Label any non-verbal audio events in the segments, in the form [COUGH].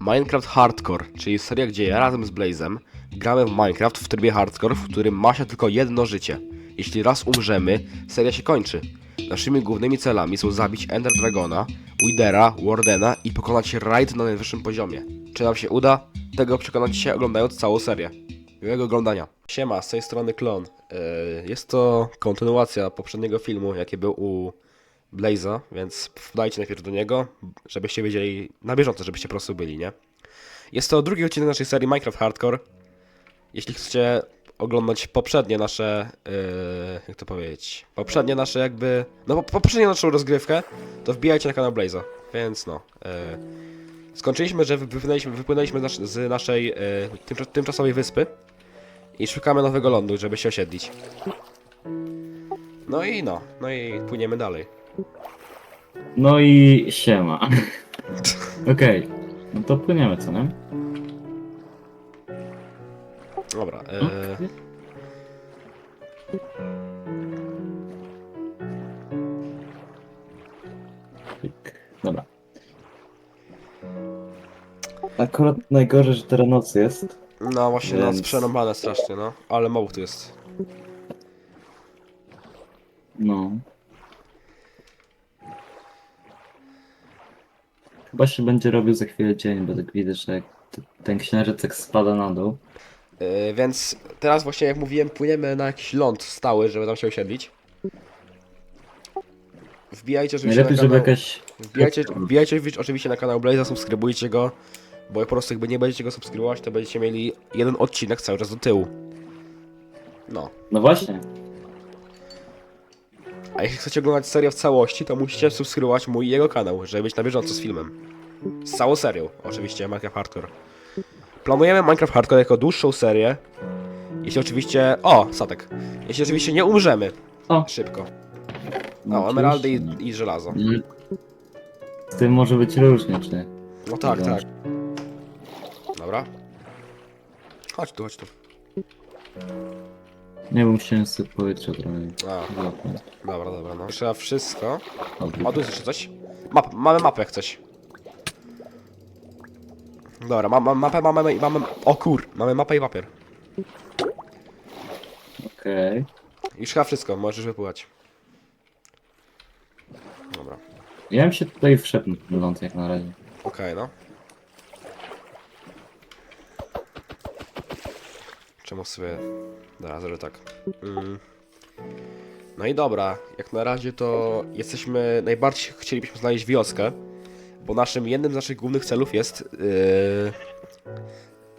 Minecraft Hardcore, czyli seria, gdzie ja razem z Blazem gramy w Minecraft w trybie Hardcore, w którym ma się tylko jedno życie. Jeśli raz umrzemy, seria się kończy. Naszymi głównymi celami są zabić Ender Dragona, Widera, Wardena i pokonać raid na najwyższym poziomie. Czy nam się uda? Tego przekonacie się oglądając całą serię. Miłego oglądania. Siema, z tej strony Klon. Yy, Jest to kontynuacja poprzedniego filmu, jaki był u Blaza, więc wdajcie najpierw do niego, żebyście wiedzieli na bieżąco, żebyście po prostu byli, nie? Jest to drugi odcinek naszej serii Minecraft Hardcore. Jeśli chcecie oglądać poprzednie nasze, yy, jak to powiedzieć, poprzednie nasze jakby, no po- poprzednią naszą rozgrywkę, to wbijajcie na kanał Blaza, więc no. Yy, skończyliśmy, że wypłynęliśmy, wypłynęliśmy z, nasz, z naszej yy, tymcza- tymczasowej wyspy i szukamy nowego lądu, żeby się osiedlić. No i no, no i płyniemy dalej. No i siema. [LAUGHS] Okej, no to płyniemy, co nie? Dobra, e. Pyk. Dobra. Akurat najgorzej, że teraz noc jest. no właśnie noc Więc- przerąbane strasznie, no, ale mobów tu jest. Chyba się będzie robił za chwilę dzień, bo tak widzę, że jak t- ten księżyc tak spada na dół. E, więc teraz właśnie jak mówiłem, płyniemy na jakiś ląd stały, żeby tam się osiedlić. Wbijajcie oczywiście Najlepiej, na żeby kanał, jakaś... wbijajcie, wbijajcie oczywiście na kanał Blaze'a, subskrybujcie go, bo po prostu jakby nie będziecie go subskrybować, to będziecie mieli jeden odcinek cały czas do tyłu. No. No właśnie. A jeśli chcecie oglądać serię w całości, to musicie subskrybować mój i jego kanał, żeby być na bieżąco z filmem. Z całą serią, oczywiście, Minecraft Hardcore. Planujemy Minecraft Hardcore jako dłuższą serię. Jeśli oczywiście... O, statek. Jeśli oczywiście nie umrzemy O. szybko. No, No, emeraldy i, i żelazo. Mm. Z tym może być różnie, czy... No tak, tak. Dobra. Chodź tu, chodź tu. Nie wiem, musiałem sobie powietrze trochę A, złapać. dobra, dobra, no. Trzeba wszystko. Dobra. O, tu jest jeszcze coś. Map, mamy mapę jak coś. Dobra, ma, ma, mapę mamy i mamy... O kur, mamy mapę i papier. Okej. Już chyba wszystko, możesz wypływać. Dobra, Ja bym się tutaj wszedł na ląd jak na razie. okej, no. Czemu sobie... Dobra, zrobię tak. Mm. No i dobra, jak na razie to jesteśmy... Najbardziej chcielibyśmy znaleźć wioskę, bo naszym, jednym z naszych głównych celów jest... Yy...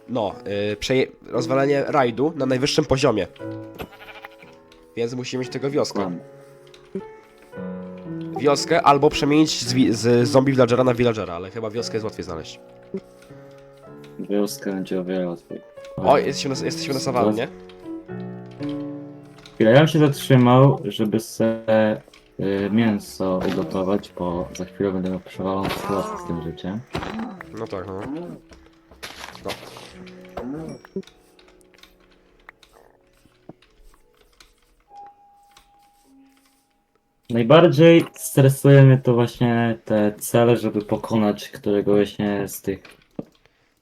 No, yy, przeje- rozwalenie rajdu na najwyższym poziomie. Więc musimy mieć tego wioskę. Wioskę albo przemienić z, z zombie villagera na villagera, ale chyba wioskę jest łatwiej znaleźć. Wioskę będzie o wiele łatwiej. O, jesteśmy na, jesteśmy na sawannie. Chwilę, ja bym się zatrzymał, żeby sobie y, mięso ugotować, bo za chwilę będę miał przewalą sytuację z tym życiem. No tak, no. no. Najbardziej stresuje mnie to właśnie te cele, żeby pokonać któregoś właśnie z tych,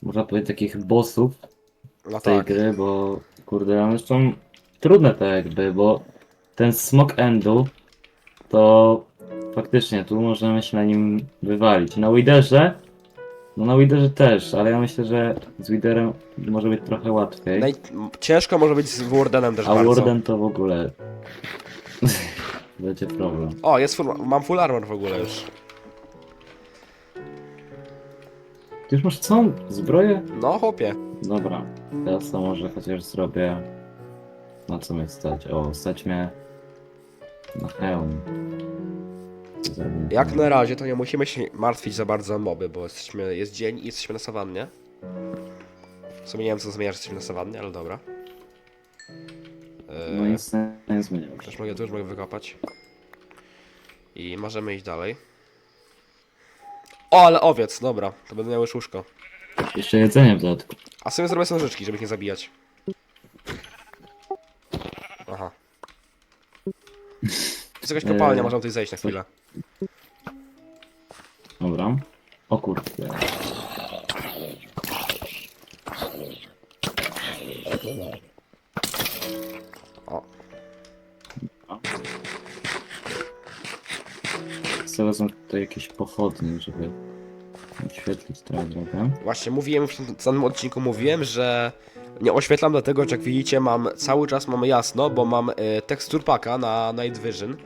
można powiedzieć, takich bossów No tej tak. gry, bo kurde, one są trudne tak jakby, bo ten smok endu to faktycznie tu możemy się na nim wywalić. Na Widerze, no na Widerze też, ale ja myślę, że z Widerem może być trochę łatwiej. Naj... Ciężko może być z Wardenem też A bardzo. Warden to w ogóle [LAUGHS] będzie problem. O, jest full... mam full armor w ogóle już. Ty już masz całą zbroję? No, chłopie. Dobra, teraz to może chociaż zrobię. Na co mnie stać? O, stać mnie na hełm. Zrobimy Jak na razie to nie musimy się martwić za bardzo o moby, bo jesteśmy... jest dzień i jesteśmy na sawannie. W sumie nie wiem co zmienia, że jesteśmy na sawannie, ale dobra. No Eee, nic nie, nie zmieniło. Też mogę, tu już mogę wykopać. I możemy iść dalej. O, ale owiec, dobra, to będę miał już łóżko. Jeszcze jedzenie w dodatku. A sobie zrobię nożyczki, żeby ich nie zabijać. Aha. To jest jakaś kopalnia, Eee. można tutaj zejść na chwilę. Dobra. O kurde. Wezmę tutaj jakieś pochodnie, żeby oświetlić trochę drogę. właśnie mówiłem, w tym samym odcinku mówiłem, że nie oświetlam dlatego, że jak widzicie mam, cały czas mamy jasno, bo mam y, tekstur packa na Night Vision.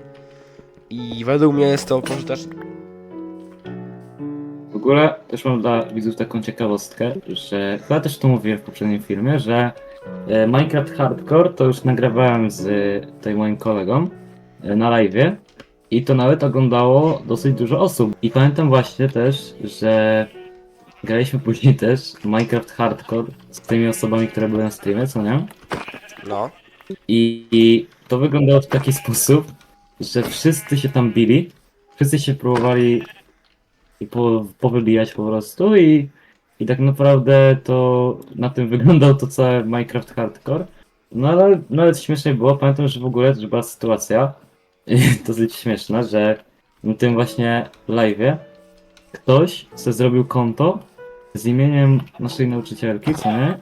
I według mnie jest to pożyteczne. W ogóle też mam dla widzów taką ciekawostkę, że chyba też to mówiłem w poprzednim filmie, że e, Minecraft Hardcore to już nagrywałem z e, tutaj moim kolegą e, na live'ie i to nawet oglądało dosyć dużo osób. I pamiętam właśnie też, że graliśmy później też Minecraft Hardcore z tymi osobami, które były na streamie, co nie? No. I, I to wyglądało w taki sposób, że wszyscy się tam bili, wszyscy się próbowali i po, powybijać po prostu i, i tak naprawdę to na tym [LAUGHS] wyglądał to całe Minecraft Hardcore. No ale nawet śmiesznie było, pamiętam, że w ogóle że była sytuacja [LAUGHS] dosyć śmieszna, że na tym właśnie live'ie ktoś sobie zrobił konto z imieniem naszej nauczycielki, co nie?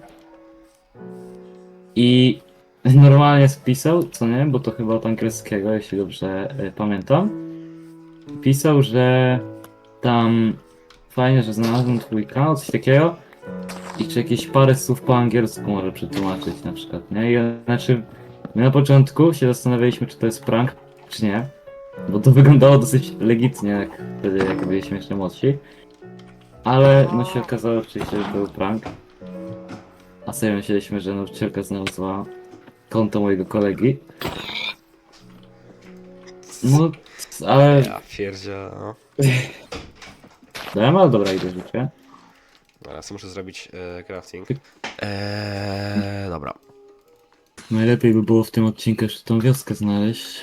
I normalnie spisał, co nie, bo to chyba od angielskiego, jeśli dobrze y, pamiętam. Pisał, że tam fajnie, że znalazłem twój kanał, coś takiego. I czy jakieś parę słów po angielsku może przetłumaczyć na przykład, nie? I, znaczy, my na początku się zastanawialiśmy, czy to jest prank, czy nie. Bo to wyglądało dosyć legitnie, jak wtedy, jak byliśmy jeszcze młodsi. Ale no się okazało oczywiście, że to był prank. A sobie myśleliśmy, że nauczycielka znalazła konto mojego kolegi. No, ale Ja pierdzia, no. dałem, ale dobra, idę życie. Teraz muszę zrobić e, crafting. Eee, dobra. Najlepiej by było w tym odcinku jeszcze tą wioskę znaleźć.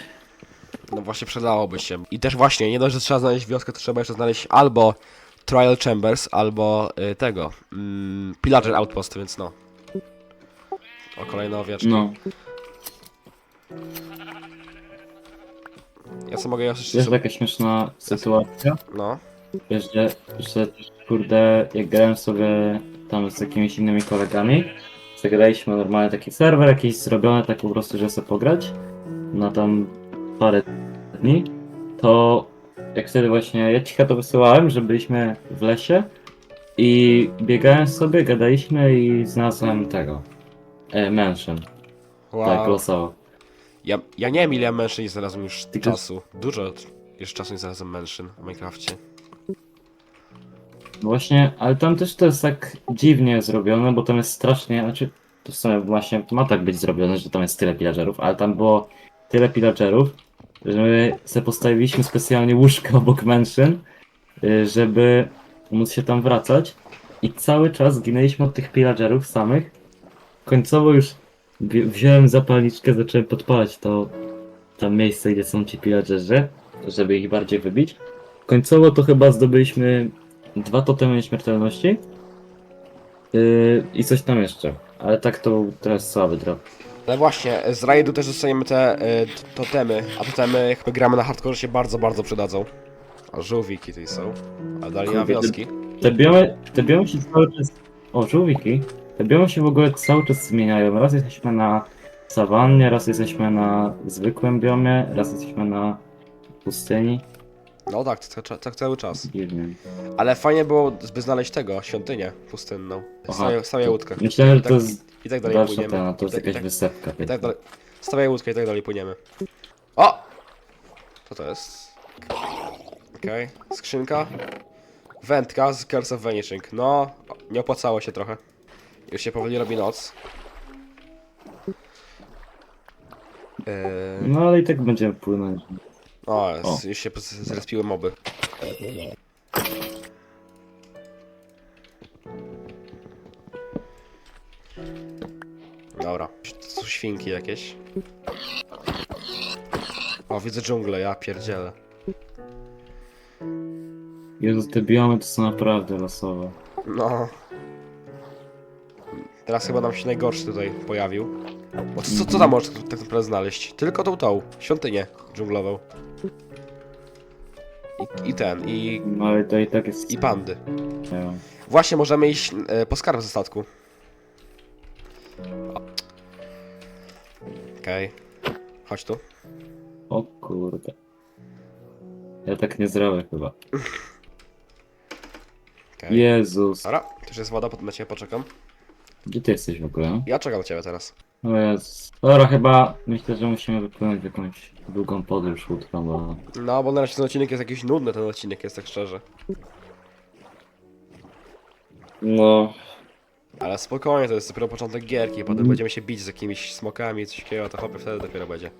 No właśnie przydałoby się. I też właśnie, nie dość, że trzeba znaleźć wioskę, to trzeba jeszcze znaleźć albo Trial Chambers, albo y, tego. Mm, Pillager Outpost, więc no. O, kolejne owieczki. No, Ja sobie mogę jeszcze... jest taka śmieszna sytuacja. No. Wiesz, że, że kurde, jak grałem sobie tam z jakimiś innymi kolegami, zagraliśmy normalnie taki serwer jakiś zrobiony tak po prostu, że sobie pograć na tam parę dni, to jak wtedy właśnie, ja cicha to wysyłałem, że byliśmy w lesie i biegałem sobie, gadaliśmy i znalazłem tego, e, mansion, Wow. tak losowo. Ja, ja nie wiem ile ja mężczyzn nie znalazłem już Tylko- czasu. Dużo już czasu nie znalazłem mężczyzn w Minecrafcie. Właśnie, ale tam też to jest tak dziwnie zrobione, bo tam jest strasznie, znaczy to w sumie właśnie ma tak być zrobione, że tam jest tyle pillagerów, ale tam było tyle pillagerów, że my sobie postawiliśmy specjalnie łóżko obok mansion, y, żeby móc się tam wracać i cały czas ginęliśmy od tych pillagerów samych. Końcowo już wzi- wziąłem zapalniczkę, zacząłem podpalać to tam miejsce, gdzie są ci pillagerzy, żeby ich bardziej wybić. Końcowo to chyba zdobyliśmy dwa totemy nieśmiertelności yy, i coś tam jeszcze. Ale tak to teraz słaby drop. Ale właśnie, z rajdu też dostaniemy te y, totemy, a totemy jak gramy na hardcore się bardzo, bardzo przydadzą. A żółwiki tutaj są, a dalej na Kurde, wioski. Te biomy, te biomy się cały czas... O, żółwiki. Te biomy się w ogóle cały czas zmieniają. Raz jesteśmy na sawannie, raz jesteśmy na zwykłym biomie, raz jesteśmy na pustyni. No tak, tak, tak cały czas. Dziwnie. Ale fajnie było by znaleźć tego, świątynię pustynną. Aha, stawiaj to- łódkę. Myślałem, że to tak, jest I tak dalej dalsza płyniemy. plana, to jest I tak- i jakaś tak- wysepka. I tak dalej. Stawiaj łódkę i tak dalej płyniemy. O! Co to jest? Okej, skrzynka. Wędka z Curse of Vanishing. No, nie opłacało się trochę. Już się powoli robi noc. Yy, No ale i tak będziemy płynąć. o, z, już się z- zrespiły moby. Dobra, to są świnki jakieś. O, widzę dżunglę, ja pierdzielę. Jezu, te biomy to są naprawdę losowe. No. Teraz chyba nam się najgorszy tutaj pojawił. Bo co, co tam możesz tak naprawdę znaleźć? Tylko tą tą, świątynię dżunglową. I, I ten, i, No ale to i tak jest... i pandy. Nie wiem. Właśnie możemy iść e, po skarb ze statku. Okej. Chodź tu. O kurde. Ja tak nie zrobię chyba. Okej. Jezus. Dobra, to już jest woda, potem na ciebie poczekam. Gdzie ty jesteś w ogóle? Ja czekam na ciebie teraz. O Jezus. Dobra, chyba myślę, że musimy wypłynąć w jakąś długą podróż łódką, bo... No, bo na razie ten odcinek jest jakiś nudny, ten odcinek jest tak szczerze. No... Ale spokojnie, to jest dopiero początek gierki, potem będziemy się bić z jakimiś smokami, coś takiego, to chłopie wtedy dopiero będzie.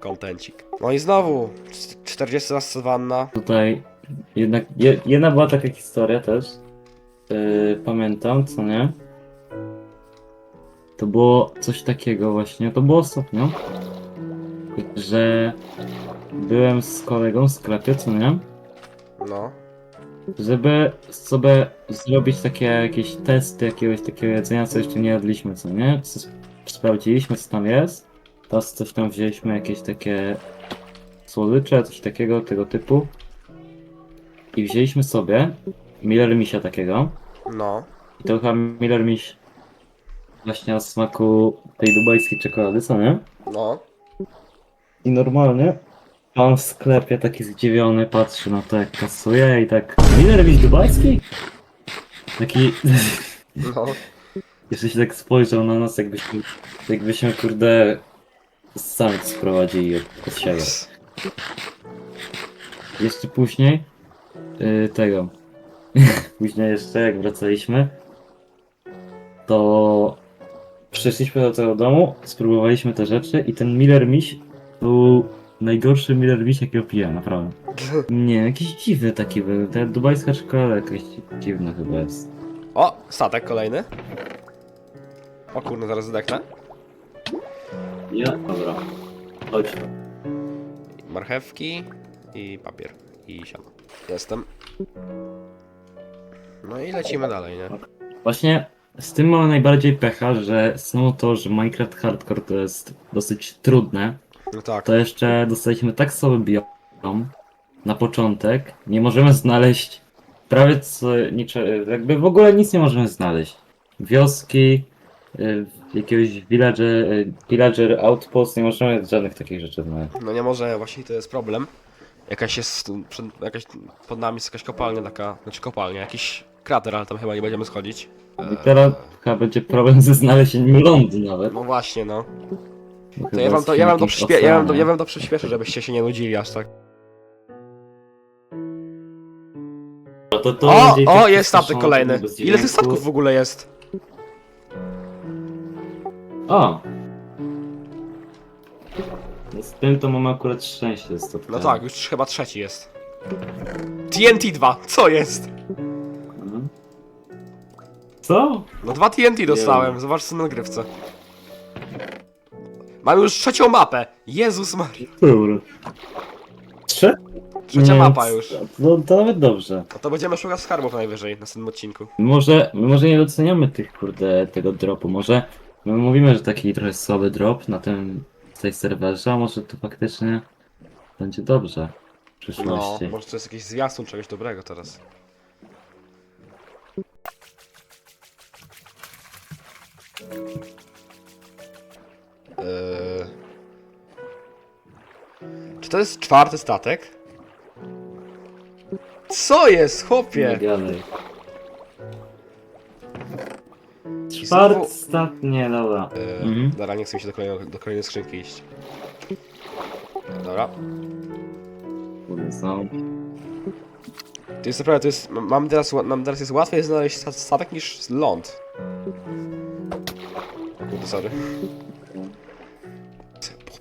Kontencik. No i znowu, c- 40 raz sawanna. Tutaj jednak je, jedna była taka historia też. Yy, pamiętam, co nie? To było coś takiego właśnie, to było ostatnio, że byłem z kolegą w sklepie, co nie? No. Żeby sobie zrobić takie jakieś testy jakiegoś takiego jedzenia, co jeszcze nie jadliśmy, co nie? Co sp- sprawdziliśmy, co tam jest. Teraz coś tam wzięliśmy, jakieś takie słodycze, coś takiego, tego typu. I wzięliśmy sobie Miller Misia takiego. No. I to chyba Miller Miś właśnie o smaku tej dubajskiej czekolady, co nie? No. I normalnie pan w sklepie taki zdziwiony patrzy na to jak kasuje i tak Miller Miś dubajski? Taki... No. [LAUGHS] Jeszcze się tak spojrzał na nas jakbyśmy, jakbyśmy kurde sami sprowadzili od, od siebie. Jeszcze później yy, tego. [LAUGHS] później jeszcze jak wracaliśmy, to przyszliśmy do tego domu, spróbowaliśmy te rzeczy i ten Miller Miś był najgorszy Miller Miś jakiego piłem, naprawdę. [LAUGHS] Nie, jakiś dziwny taki był. Ta dubajska czekolada jakaś dziwna chyba jest. O, statek kolejny. O kurde, zaraz zdechnę. Ja, dobra. Chodź. Marchewki i papier. I siano. Jestem. No i lecimy dalej, nie? Właśnie z tym mamy najbardziej pecha, że samo to, że Minecraft Hardcore to jest dosyć trudne, No tak. to jeszcze dostaliśmy tak słaby biom na początek, nie możemy znaleźć prawie co, niczego, jakby w ogóle nic nie możemy znaleźć. Wioski, y, jakiegoś villager, y, villager outpost, nie możemy żadnych takich rzeczy znaleźć. No nie może, właśnie to jest problem. Jakaś jest, tu przed, jakaś pod nami jest jakaś kopalnia taka, znaczy kopalnia, jakiś krater, ale tam chyba nie będziemy schodzić. I teraz chyba będzie problem ze znalezieniem lądu nawet. No właśnie, no. Bo To ja wam to, ja wam to, przyspie- ja wam to, ja wam to przyspieszę, żebyście się nie nudzili aż tak. No to, to O, będzie o, jest statek kolejny. bez Ile tych dźwięku. statków w ogóle jest? O! No Z tym to mamy akurat szczęście z No tak, już chyba trzeci jest. TNT 2, co jest? Mhm. Co? No dwa TNT dostałem, zobacz co na nagrywce. Mam już trzecią mapę. Jezus Maria. Dobra. Trzy? Trzecia mapa już. No to nawet dobrze. No to będziemy szukać skarbów najwyżej na następnym odcinku. Może, może nie doceniamy tych kurde tego dropu. Może my mówimy, że taki trochę słaby drop na tym tej serwerze, a może to faktycznie będzie dobrze w No, przyszłości. może to jest jakiś zwiastun czegoś dobrego teraz. Czy to jest czwarty statek? Co jest, Nie chłopie? gadaj. Znowu- stat, nie, dobra. Eee, Mhm. Dobra, nie chcę mi się do kolejnej, do kolejnej skrzynki iść. Dobra. Kurde, są. To jest naprawdę, to jest, mam teraz, ła- nam teraz jest łatwiej znaleźć sta- statek niż ląd. Kurde, sorry.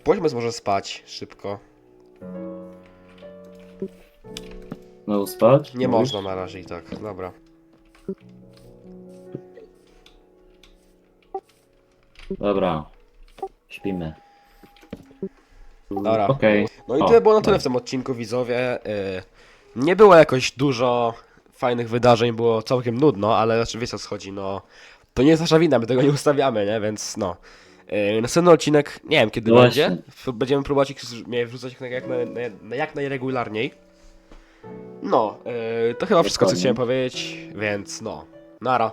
Pójdźmy może spać, szybko. Znowu spać? Nie Mówisz? można na razie i tak, dobra. Dobra. Śpimy. Dobra. Okej. No i O, tyle było na tyle w tym odcinku, widzowie. Yy, Nie było jakoś dużo fajnych wydarzeń, było całkiem nudno, ale znaczy wiecie o co chodzi, no... To nie jest nasza wina, my tego nie ustawiamy, nie? Więc no... Yy, następny odcinek, nie wiem kiedy No będzie. F- Będziemy próbować ich z- nie, wrzucać jak, na- jak, na, na, na jak najregularniej. No, yy, to chyba wszystko co chciałem powiedzieć, więc no... Nara.